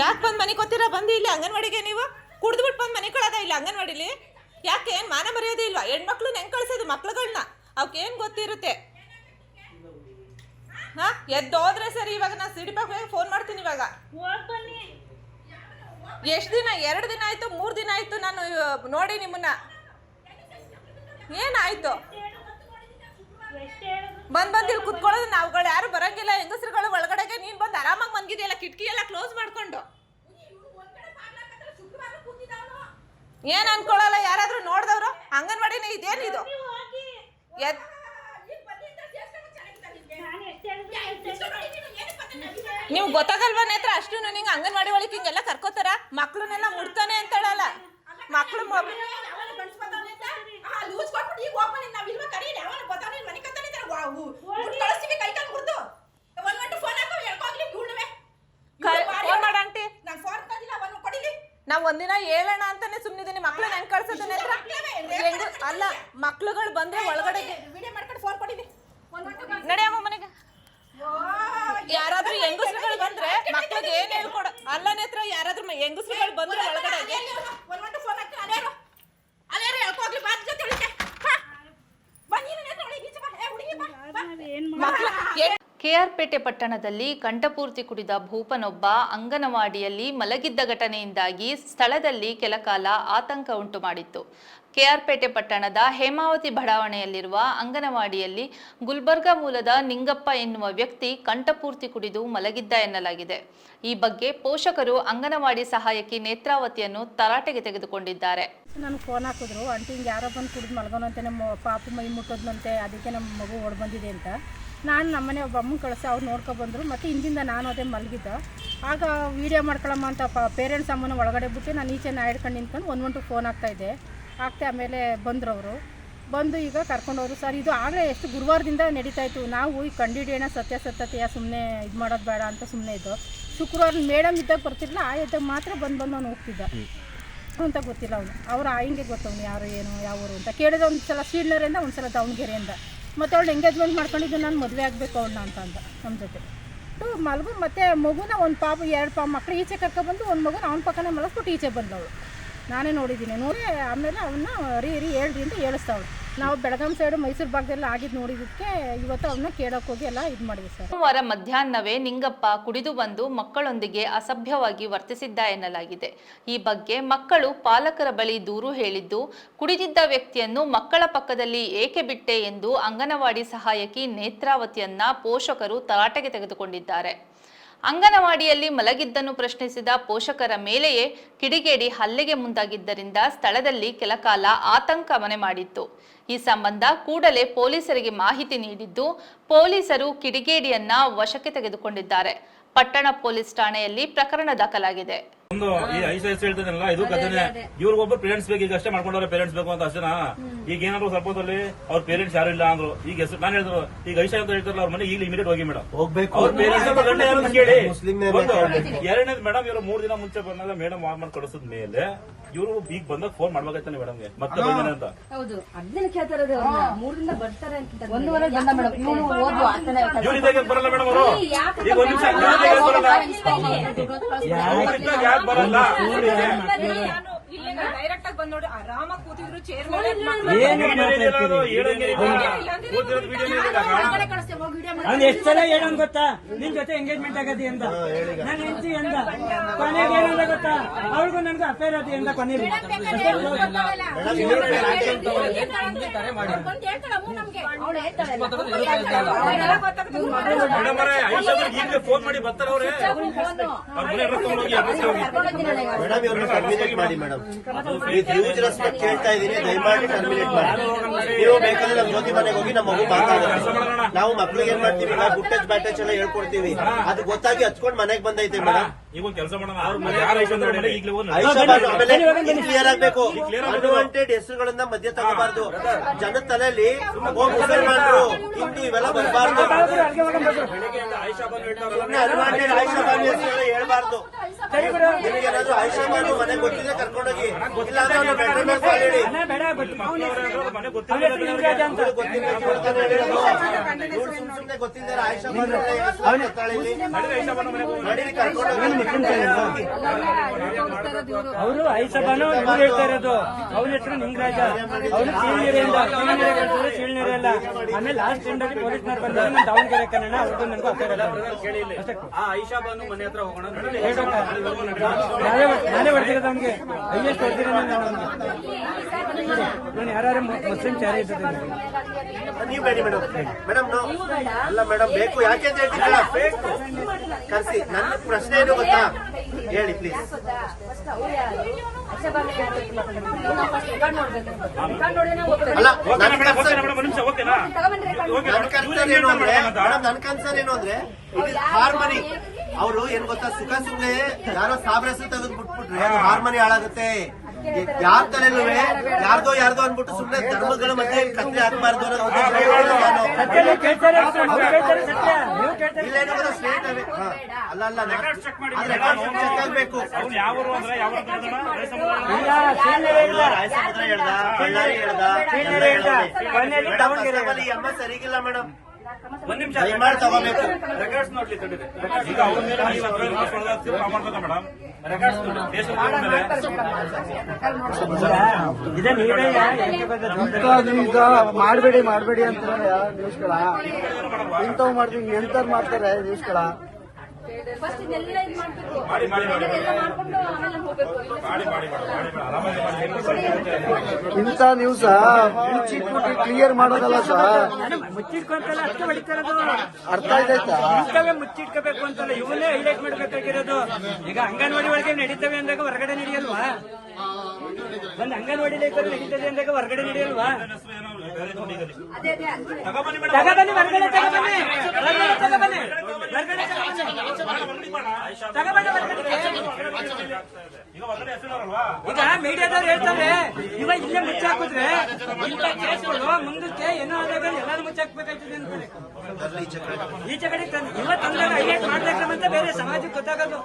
ಯಾಕೆ ಬಂದು ಮನೆ ಕೊತ್ತೀರಾ ಬಂದು ಇಲ್ಲಿ ಅಂಗನವಾಡಿಗೆ ನೀವು? ಕುಡ್ದ್ಬಿಟ್ಟು ಬಂದು ಮನೆ ಕೊಳದ ಇಲ್ಲ ಅಂಗನವಾಡಿಲಿ? ಯಾಕೆ ಏನು ಮಾನ ಮರ್ಯಾದೆ ಇಲ್ವಾ? ಹೆಣ್ಮಕ್ಳು ಹೆಂಗೆ ಕಳಿಸೋದು ಮಕ್ಳುಗಳನ್ನ ಅವಕ್ಕೇನು ಗೊತ್ತಿರುತ್ತೆ? ಹಾ? ಎದ್ದೋದ್ರೆ ಸರಿ, ಇವಾಗ ನಾನು ಸಿಡಿಪಾಗ ಫೋನ್ ಮಾಡ್ತೀನಿ ಇವಾಗ. ಹೋಗ್ ಎಷ್ಟು ದಿನ? ಎರಡು ದಿನ ಆಯಿತು, ಮೂರು ದಿನ ಆಯಿತು ನಾನು ನೋಡಿ ನಿಮ್ಮನ್ನ. ಏನಾಯ್ತು ಬಂದ್ ಬಂದ್ ಇಲ್ಲಿ ಕುತ್ಕೊಳ್ಳೋದು ನಾವುಗಳು ಯಾರು ಬರಂಗಿಲ್ಲ, ಹೆಂಗಸರುಗಳು ಒಳಗಡೆಗೆ ನೀನ್ ಬಂದು ಆರಾಮಾಗಿ ಮನ್ಗಿದೆಯಲ್ಲ ಕಿಟಕಿ ಎಲ್ಲ ಕ್ಲೋಸ್ ಮಾಡ್ಕೊಂಡು. ಏನ್ ಅನ್ಕೊಳಲ್ಲ, ಯಾರಾದ್ರೂ ನೋಡ್ದವ್ರು? ಅಂಗನವಾಡಿನ ಇದೇನಿದು ನೀವು ಗೊತ್ತಾಗಲ್ವಾ ನೇತ್ರ? ಅಷ್ಟು ನಿಂಗೆ ಅಂಗನವಾಡಿ ಒಳಗೆ ಹಿಂಗೆಲ್ಲ ಕರ್ಕೋತಾರ? ಮಕ್ಳನ್ನೆಲ್ಲ ಮುಡ್ತಾನೆ ಅಂತೇಳಲ್ಲ. ಮಕ್ಳು ಮೊಬ್- ಕ- ಫೋನ್ ಮಾಡ ಆಂಟಿ ನಾವ್ ಒಂದಿನ ಹೇಳೋಣ ಅಂತಾನೆ ಸುಮ್ಮನಿದ್ದೀನಿ ಮಕ್ಳು ಹೆಂಗ್ ಕಳ್ಸೋದು ನೇತ್ರ ಹೆಂಗ್ ಅಲ್ಲ ಮಕ್ಳುಗಳು ಬಂದ್ರೆ ಒಳಗಡೆ ವಿಡಿಯೋ ಮಾಡ್ಕೊಂಡು ಫೋನ್ ಒಳಗಡೆಗೆ ನಡೆಯಮ್ಮ ಮನೆಗೆ. ಯಾರಾದ್ರೂ ಹೆಂಗಸ್ರುಗಳು ಬಂದ್ರೆ ಮಕ್ಳಿಗೆ ಏನ್ ಹೇಳ್ಕೊಡ. ಅಲ್ಲ ನೇತ್ರ ಯಾರಾದ್ರೂ ಹೆಂಗಸ್ರುಗಳು ಬಂದ್ರೆ ಒಳಗಡೆಗೆ ಏನು ಮಕ್ಳು ಏನ್- ಕೆಆರ್ಪೇಟೆ ಪಟ್ಟಣದಲ್ಲಿ ಕಂಠಪೂರ್ತಿ ಕುಡಿದ ಭೂಪನೊಬ್ಬ ಅಂಗನವಾಡಿಯಲ್ಲಿ ಮಲಗಿದ್ದ ಘಟನೆಯಿಂದಾಗಿ ಸ್ಥಳದಲ್ಲಿ ಕೆಲಕಾಲ ಆತಂಕ ಉಂಟು ಮಾಡಿತ್ತು. ಕೆಆರ್ಪೇಟೆ ಪಟ್ಟಣದ ಹೇಮಾವತಿ ಬಡಾವಣೆಯಲ್ಲಿರುವ ಅಂಗನವಾಡಿಯಲ್ಲಿ ಗುಲ್ಬರ್ಗಾ ಮೂಲದ ನಿಂಗಪ್ಪ ಎನ್ನುವ ವ್ಯಕ್ತಿ ಕಂಠಪೂರ್ತಿ ಕುಡಿದು ಮಲಗಿದ್ದ ಎನ್ನಲಾಗಿದೆ. ಈ ಬಗ್ಗೆ ಪೋಷಕರು ಅಂಗನವಾಡಿ ಸಹಾಯಕಿ ನೇತ್ರಾವತಿಯನ್ನು ತರಾಟೆಗೆ ತೆಗೆದುಕೊಂಡಿದ್ದಾರೆ. ನಾನು ಫೋನ್ ಹಾಕಿದ್ರು ಹಿಂಗೆ ಯಾರೋ ಬಂದು ಕುಡಿದು ಮಲಗೋನಂತೆ ನಮ್ಮ ಪಾಪು ಮೈ ಮುಟ್ಟೋದ್ನಂತೆ, ಅದಕ್ಕೆ ನಮ್ಮ ಮಗು ಓಡ್ ಬಂದಿದೆ ಅಂತ. ನಾನು ನಮ್ಮನೆ ಒಬ್ಬ ಅಮ್ಮನ ಕಳಿಸಿ ಅವ್ರು ನೋಡ್ಕೊಬಂದರು ಮತ್ತು ಹಿಂದಿಂದ ನಾನು ಅದೇ ಮಲಗಿದ್ದೆ. ಆಗ ವೀಡಿಯೋ ಮಾಡ್ಕೊಳಮ್ಮ ಅಂತ ಪ ಪೇರೆಂಟ್ಸ್ ಅಮ್ಮನ ಒಳಗಡೆ ಬಿಟ್ಟು ನಾನು ಈಚೆ ನಾ ಹಿಡ್ಕೊಂಡು ನಿಂತ್ಕೊಂಡು ಒಂದು ಗಂಟು ಫೋನ್ ಆಗ್ತಾಯಿದ್ದೆ ಆಗ್ತಾ ಆಮೇಲೆ ಬಂದರು ಅವರು. ಬಂದು ಈಗ ಕರ್ಕೊಂಡವರು ಸರ್, ಇದು ಆಗಲೇ ಎಷ್ಟು ಗುರುವಾರದಿಂದ ನಡೀತಾಯಿತ್ತು ನಾವು ಈಗ ಕಂಡಿಡಿಯೋಣ ಸತ್ಯಾಸತ್ಯತೆಯ ಸುಮ್ಮನೆ ಇದು ಮಾಡೋದು ಬೇಡ ಅಂತ ಸುಮ್ಮನೆ ಇದ್ದು. ಶುಕ್ರವಾರ ಮೇಡಮ್ ಇದ್ದಾಗ ಬರ್ತಿರಲಿಲ್ಲ. ಆ ಇದ್ದಾಗ ಮಾತ್ರ ಬಂದು ಬಂದು ಅವನು ಹೋಗ್ತಿದ್ದ. ಅಂತ ಗೊತ್ತಿಲ್ಲ ಅವನು. ಅವ್ರ ಆಯಿಂಗೆ ಗೊತ್ತವನು ಯಾರು ಏನು, ಯಾವ ಊರು ಅಂತ. ಕೇಳಿದ ಒಂದು ಸಲ ಶೀಡ್ನರಿಂದ ಒಂದು ಸಲ ದಾವಣಗೆರೆಯಿಂದ. ಮತ್ತು ಅವಳು ಎಂಗೇಜ್ಮೆಂಟ್ ಮಾಡ್ಕೊಂಡಿದ್ದು ನಾನು ಮದುವೆ ಆಗಬೇಕು ಅವಳನ್ನ ಅಂತ ಅಂದ ನಮ್ಮ ಜೊತೆ. ಟು ಮಲಗು, ಮತ್ತು ಮಗುನ ಒಂದು ಪಾಪ, ಎರಡು ಪಾ ಮಕ್ಳು ಈಚೆ ಕರ್ಕೊಬಂದು ಒಂದು ಮಗುನ ಅವ್ನ ಪಕ್ಕನೇ ಮಲಗಿಸ್ಬಿಟ್ಟು ಈಚೆ ಬಂದವಳು. ನಾನೇ ನೋಡಿದ್ದೀನಿ. ನೋಡಿ ಆಮೇಲೆ ಅವನ್ನ, ರೀ ರೀ ಅಂತ ಹೇಳಿಸ್ತಾವಳು. ನಾವು ಬೆಳಗಾಂ ಸೈಡ್ ಮೈಸೂರು ಭಾಗದಲ್ಲಿ ಆಗಿದ್ದು ನೋಡಿದ್ದಕ್ಕೆ ಇವತ್ತು ಅವನ್ನ ಕೇಳೋಕೆ ಹೋಗಿ ಎಲ್ಲ ಇದು ಮಾಡಿದ್ವಿ ಸರ್. ಸೋಮವಾರ ಮಧ್ಯಾಹ್ನವೇ ನಿಂಗಪ್ಪ ಕುಡಿದು ಬಂದು ಮಕ್ಕಳೊಂದಿಗೆ ಅಸಭ್ಯವಾಗಿ ವರ್ತಿಸಿದ್ದ ಎನ್ನಲಾಗಿದೆ. ಈ ಬಗ್ಗೆ ಮಕ್ಕಳು ಪಾಲಕರ ಬಳಿ ದೂರು ಹೇಳಿದ್ದು, ಕುಡಿದಿದ್ದ ವ್ಯಕ್ತಿಯನ್ನು ಮಕ್ಕಳ ಪಕ್ಕದಲ್ಲಿ ಏಕೆ ಬಿಟ್ಟೆ ಎಂದು ಅಂಗನವಾಡಿ ಸಹಾಯಕಿ ನೇತ್ರಾವತಿಯನ್ನ ಪೋಷಕರು ತರಾಟೆಗೆ ತೆಗೆದುಕೊಂಡಿದ್ದಾರೆ. ಅಂಗನವಾಡಿಯಲ್ಲಿ ಮಲಗಿದ್ದನ್ನು ಪ್ರಶ್ನಿಸಿದ ಪೋಷಕರ ಮೇಲೆಯೇ ಕಿಡಿಗೇಡಿ ಹಲ್ಲೆಗೆ ಮುಂದಾಗಿದ್ದರಿಂದ ಸ್ಥಳದಲ್ಲಿ ಕೆಲಕಾಲ ಆತಂಕ ಮನೆ ಮಾಡಿತ್ತು. ಈ ಸಂಬಂಧ ಕೂಡಲೇ ಪೊಲೀಸರಿಗೆ ಮಾಹಿತಿ ನೀಡಿದ್ದು, ಪೊಲೀಸರು ಕಿಡಿಗೇಡಿಯನ್ನ ವಶಕ್ಕೆ ತೆಗೆದುಕೊಂಡಿದ್ದಾರೆ. ಪಟ್ಟಣ ಪೊಲೀಸ್ ಠಾಣೆಯಲ್ಲಿ ಪ್ರಕರಣ ದಾಖಲಾಗಿದೆ. ಒಂದು ಈ ಐಸ್ ಐಸ್ ಹೇಳ್ತಿದ್ದೀನಲ್ಲ ಇದು ಕಥೆನೆ ಇವ್ರಿಗೊಬ್ರು ಪೇರೆಂಟ್ಸ್ ಬೇಕು ಈಗ ಅಷ್ಟೇ ಮಾಡ್ಕೊಂಡವ್ರೆ ಪೇರೆಂಟ್ಸ್ ಬೇಕು ಅಂತ ಅಷ್ಟೇನಾ? ಈಗ ಏನಾದ್ರು ಸ್ವಲ್ಪ ಹೊತ್ತಲ್ಲಿ ಅವ್ರ ಪೇರೆಂಟ್ಸ್ ಯಾರು ಇಲ್ಲ ಅಂದ್ರು. ಈಗ ಹೆಸರು ನಾನು ಹೇಳಿದ್ರು ಈಗ ಐಶಾ ಅಂತ ಹೇಳ್ತಾರಲ್ಲ ಅವ್ರ ಮನೆ ಈಗ ಇಮಿಡಿಯೇಟ್ ಹೋಗಿ ಮೇಡಮ್ ಹೋಗ್ಬೇಕು. ಅವ್ರ ಪೇರೆಂಟ್ಸ್ ಗಂಡ ಯಾರು ಕೇಳಿ. ಎರಡನೇದು ಮೇಡಮ್ ಇವರು ಮೂರ್ ದಿನ ಮುಂಚೆ ಬಂದಾಗ ಮೇಡಮ್ ವಾರ್ ಮಾಡಿ ಕಳಿಸಿದ ಮೇಲೆ ಇವರು ಈಗ ಬಂದಾಗ ಫೋನ್ ಮಾಡ್ಬೇಕಾಯ್ತಾನೆ ಮೇಡಮ್ಗೆ ಮತ್ತೆ ಬಂದೇನೆ ಅಂತ. ಹೌದು. ಅದನ್ನ ಕೇಳ್ತಾರೆ ಬರ್ತಾರೆ ಅಂತ ಒಂದೂವರೆ ಬಂದ ಮೇಡಮ್ ಇವನು ಓದ್ಲು ಆಗ್ತಾನೆ ಇವ್ರು ಇದ್ದಾಗ ಬರಲ್ಲ ಮೇಡಮ್ ಅವರು. ಈಗ ಒಂದ್ ನಿಮಿಷ ಯಾಕೆ ಬರಲ್ಲ. ಯಾಕೆ ಬರಲ್ಲ. ಡೈರೆಕ್ಟ್ ಆಗಿ ಬಂದ್ ನೋಡಿ ಆರಾಮಾಗಿ ಕೂತಿದ್ರು ಚೇರ್ ಅವ್ನು ಎಷ್ಟು ಸಲ ಹೇಳೋನ್ ಗೊತ್ತಾ? ನಿನ್ ಜೊತೆ ಎಂಗೇಜ್ಮೆಂಟ್ ಆಗದಿ ಅಂತ ನಾನು ಹೆಂಡತಿ ಎಂದ? ಕೊನೆಗೆ ಏನಂದ ಗೊತ್ತಾ? ಅವ್ರಿಗೂ ನನ್ಗೂ ಅಫೇರ್ ಅದಿ ಅಂತ ಕೊನೆಗೆ? ಐಶ್ವರ್ಯ ಈಗಲೇ ಫೋನ್ ಮಾಡಿ ಬರ್ತಾರ ಅವ್ರೆ. ಮೇಡಮ್ ಇವ್ರನ್ನ ಮಾಡಿ ಮೇಡಮ್ ಹ್ಯೂಜ್ ರೆಸ್ಪೆಕ್ಟ್ ಕೇಳ್ತಾ ಇದ್ದೀನಿ. ದಯಮಾಡಿ ಟರ್ಮಿನೇಟ್ ಮಾಡಿ. ನೀವು ಬೇಕಾದ್ರೆ ನಮ್ಮ ಜ್ಯೋತಿ ಮನೆಗೆ ಹೋಗಿ ನಮ್ಮ ಮಗು ಮಾತಾಡೋಣ ನಾವು ಮಕ್ಳಿಗೆ ಏನ್ ಮಾಡ್ತೀವಿ? ನಾವು ಗುಟ್ಟೆಜ್ ಬ್ಯಾಟೇಜ್ ಎಲ್ಲ ಹೇಳ್ಕೊಡ್ತೀವಿ. ಅದು ಗೊತ್ತಾಗಿ ಹಚ್ಕೊಂಡು ಮನೆಗೆ ಬಂದೈತೆ ಮೇಡಮ್ ಈಗ ಕೆಲಸ ಕ್ಲಿಯರ್ ಆಗ್ಬೇಕು. ಅನ್ವಾಂಟೆಡ್ ಹೆಸರುಗಳನ್ನ ಮಧ್ಯ ತಗೋಬಾರ್ದು. ಜನದ ತಲೆಯಲ್ಲಿ ಮುಸಲ್ಮಾನರು ಹಿಂದೂ ಇವೆಲ್ಲ ಬರಬಾರ್ದು. ಸುಮ್ಮನೆ ಅನ್ವಾಂಟೆಡ್ ಆಯಿಷಾ ಬಾನು ಹೆಸರು ಹೇಳ್ಬಾರ್ದು. ನಿಮಗೇನಾದ್ರೂ ಆಯಿಷಾ ಬಾನು ಮನೆ ಗೊತ್ತಿದೆ ಕರ್ಕೊಂಡೋಗಿ. ಇಲ್ಲ ಗೊತ್ತಿಲ್ಲ ಕೇಳ್ತಾನೆ ಹೇಳಿರೋದು. ಇವ್ರು ಸುಮ್ ಸುಮ್ನೆ ಗೊತ್ತಿದ್ದಾರೆ ಆಯುಷಾ ಎತ್ತಾಳೆ ಅವರು ಐಸಬಾನು ಇವ್ರು ಹೇಳ್ತಾ ಇರೋದು. ಅವ್ರ ಹೆಸರು ನಿಂಗರಾಜ. ಅವನು ಸೀಳ್ನೀರೆಯಿಂದ ಸೀಳ್ನೀರೆ ಹೇಳ್ತಾರೆ ಅಲ್ಲ ಆಮೇಲೆ ಲಾಸ್ಟ್ ಟೈಮ್ ಅಲ್ಲಿ ಪೊಲೀಸ್ನವ್ರು ಬಂದಾಗ ನಾನು ದಾವಣಗೆರೆ ಕನ್ನಡ ಅವ್ರದ್ದು ನನಗೂ ಅಫೇರ್ ಹೋಗೋಣ. ನಾನೇ ಬರ್ತೀರ ಅವ್ನಿಗೆ ಹೈಯೆಸ್ಟ್ ಬರ್ತೀರ ನಾನು ಯಾರು ಮುಸ್ಲಿಂ ಚಾರಿ ಇದ್ದಿದ್ದೀನಿ ನೀವು ಬೇಡಿ ಮೇಡಮ್. ಮೇಡಮ್ ನೋ ಅಲ್ಲ ಮೇಡಮ್ ಬೇಕು ಯಾಕೆ ಅಂತ ಹೇಳ್ತೀರಾ? ಬೇಕು. ಕರೆಸಿ ನನ್ನ ಪ್ರಶ್ನೆ ಏನು ಗೊತ್ತಾ? ಹೇಳಿ ಪ್ಲೀಸ್. ಅಲ್ಲ ನನ್ನ. ಓಕೆ ನನ್ನ ಏನು ಅಂದ್ರೆ ಮೇಡಮ್ ನನ್ನ ಕನ್ಸರ್ನ್ ಏನು ಅಂದ್ರೆ ಇಟ್ ಇಸ್ ಹಾರ್ಮನಿ. ಅವರು ಏನ್ ಗೊತ್ತಾ ಸುಖ ಸುಮ್ನೆ ಯಾರೋ ಸಾಬ್ರಸ ತೆಗೆದು ಬಿಟ್ಬಿಟ್ರೆ ಹಾರ್ಮನಿ ಹಾಳಾಗುತ್ತೆ. ಯಾರ ತಲೆನೂ ಯಾರ್ದೋ ಯಾರ್ದೋ ಅನ್ಬಿಟ್ಟು ಸುಮ್ಮನೆ ಧರ್ಮಗಳ ಮಧ್ಯೆ ಕತ್ರಿ ಹಾಕಬಾರ್ದು ಅನ್ನೋದು ನಾನು. ಸತ್ಯ? ಕೇಳ್ತಾರೆ ಸತ್ಯ. ನೀವು ಕೇಳ್ತಾರೆ ಇಲ್ಲ ಏನೋ ಸ್ಟ್ರೇಟ್ ಅವೇ ಹಾ. ಅಲ್ಲ ಅಲ್ಲ ಚೆಕ್ ಆಗ್ಬೇಕು ಹೇಳ್ದ. ಹೇಳ್ದ. ಸರಿಗಿಲ್ಲ ಮೇಡಮ್ ಒಂದ್ ನಿಮಿಷ ರೆಕಾರ್ಡ್ಸ್ ನೋಡ್ಲಿ ತಡೀರಿ. ಈಗ ಅವ್ರ ಮೇಲೆ ನೀವು ಹತ್ರ ರಿಕ್ವೆಸ್ಟ್ ಮಾಡಿದಾಗ ತೀರ್ಮಾನ ಮಾಡ್ಬೇಕಾ ಮೇಡಮ್ ರೆಕಾರ್ಡ್ಸ್ ನೋಡಿ ದೇಶ ಮೇಲೆ ಇದೇ ನೀವೇ ಯಾಕೆ ಬಂದದ್ದು? ಈಗ ಮಾಡಬೇಡಿ ಮಾಡಬೇಡಿ ಅಂತಾರೆ ನ್ಯೂಸ್ಗಳ ಇಂಥವು ಮಾಡ್ತೀವಿ ಎಂತಾರು ಮಾಡ್ತಾರೆ ನ್ಯೂಸ್ಗಳ First ಇದೆಲ್ಲ ಇದು ಮಾಡ್ಬೇಕು. ಮಾಡಿ ಮಾಡಿ ಮಾಡಿ. ಇದೆಲ್ಲ ಮಾಡ್ಕೊಂಡು ಆಮೇಲೆ ನಾವು ಹೋಗ್ಬೇಕು. ಮಾಡಿ ಮಾಡಿ ಮಾಡಿ ಮಾಡಿ ಮಾಡಿ. ಆರಾಮಾಗಿ ಮಾಡಿ. ಇಂಥ ನ್ಯೂಸ್ ಮುಚ್ಚಿಟ್ಬಿಟ್ಟು ಕ್ಲಿಯರ್ ಮಾಡೋದಲ್ಲ ಸರ್ ಮುಚ್ಚಿಟ್ಕೊಂತಲ್ಲ ಅಷ್ಟೇ ಹೊಡಿತಾ ಇರೋದು ಅರ್ಥ ಆಯ್ತಾಯ್ತಾ? ಇಂಥವೇ ಮುಚ್ಚಿಟ್ಕೋಬೇಕು ಅಂತಲ್ಲ ಇವನ್ನೇ ಹೈಲೈಟ್ ಮಾಡ್ಬೇಕಾಗಿರೋದು. ಈಗ ಅಂಗನವಾಡಿ ಒಳಗೆ ನಡೀತವೆ ಅಂದಾಗ ಹೊರಗಡೆ ನಡೆಯಲ್ವಾ? ಒಂದ್ ಅಂಗನವಾಡಿ ನಡೀತದೆ ಅಂದಾಗ ಹೊರಗಡೆ ನಡೆಯಲ್ವಾ. ತಗೊಬನ್ನಿ ಹೊರಗಡೆ ತಗೊಬನ್ನಿ ಹೊರಗಡೆ ತಗೊಬನ್ನಿ ಹೊರಗಡೆ ತಗೊಬನ್ನಿ ತಗೊಬನ್ನಿ ಹೊರಗಡೆ. ಈಗ ಮೀಡಿಯಾದವ್ರು ಹೇಳ್ತಾರೆ ಇವಾಗ ಇಲ್ಲೇ ಮುಚ್ಚಾಕಿದ್ರೆ ಮುಂದಕ್ಕೆ ಏನೋ ಆದಾಗ ಎಲ್ಲಾರು ಮುಚ್ಚಾಕ್ಬೇಕಾಗ್ತದೆ ಅಂತಾರೆ ಈಚೆ ಕಡೆ ತಂದು ಇವ ತಂದಾಗ ಹೈಲೈಟ್ ಮಾಡ್ಬೇಕಂತ ಬೇರೆ ಸಮಾಜಕ್ಕೆ ಗೊತ್ತಾಗೋದು